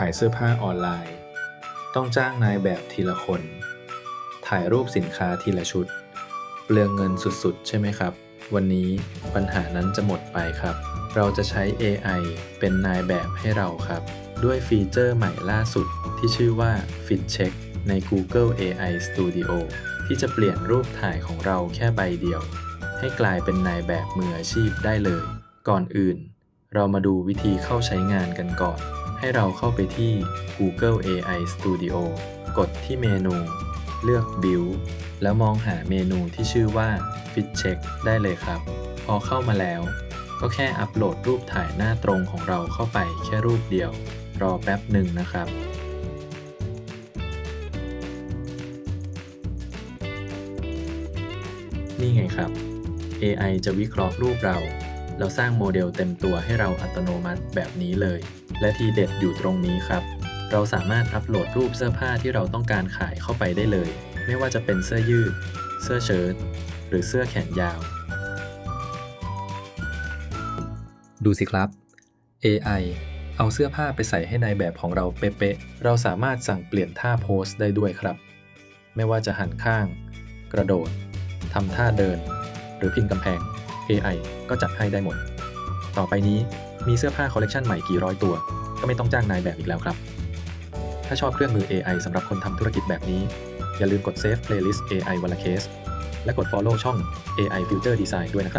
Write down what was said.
ขายเสื้อผ้าออนไลน์ ต้องจ้างนายแบบทีละคน ถ่ายรูปสินค้าทีละชุด เปลืองเงินสุดๆ ใช่ไหมครับ วันนี้ปัญหานั้นจะหมดไปครับ เราจะใช้ AI เป็นนายแบบให้เราครับ ด้วยฟีเจอร์ใหม่ล่าสุดที่ชื่อว่า Fit Check ใน Google AI Studio ที่จะเปลี่ยนรูปถ่ายของเราแค่ใบเดียว ให้กลายเป็นนายแบบมืออาชีพได้เลย ก่อนอื่น เรามาดูวิธีเข้าใช้งานกันก่อน ให้เราเข้าไปที่ Google AI Studio กดที่เมนู เลือก Build แล้วมองหาเมนูที่ชื่อว่า Fit Check ได้เลยครับ พอเข้ามาแล้ว ก็แค่อัปโหลดรูปถ่ายหน้าตรงของเราเข้าไปแค่รูปเดียว รอแป๊บหนึ่งนะครับนี่ไงครับ AI จะวิเคราะห์รูปเรา แล้วสร้างโมเดลเต็มตัวให้เราอัตโนมัติแบบนี้เลย และทีเด็ดอยู่ตรงนี้ครับ เราสามารถอัปโหลดรูปเสื้อผ้าที่เราต้องการขายเข้าไปได้เลย ไม่ว่าจะเป็นเสื้อยืด เสื้อเชิ้ตหรือเสื้อแขนยาว ดูสิครับ AI เอาเสื้อผ้าไปใส่ให้ในายแบบของเราเป๊ะเราสามารถสั่งเปลี่ยนท่าโพสได้ด้วยครับ ไม่ว่าจะหันข้าง กระโดด ทำท่าเดิน หรือพิงกำแพง AI ก็จัดให้ได้หมด ต่อไปนี้มีเสื้อผ้าคอลเลกชันใหม่กี่ร้อยตัว ก็ไม่ต้องจ้างนายแบบอีกแล้วครับ ถ้าชอบเครื่องมือ AI สำหรับคนทำธุรกิจแบบนี้ อย่าลืมกด Save Playlist AI วันละเคส และกด Follow ช่อง AI Future Design ด้วยนะครับ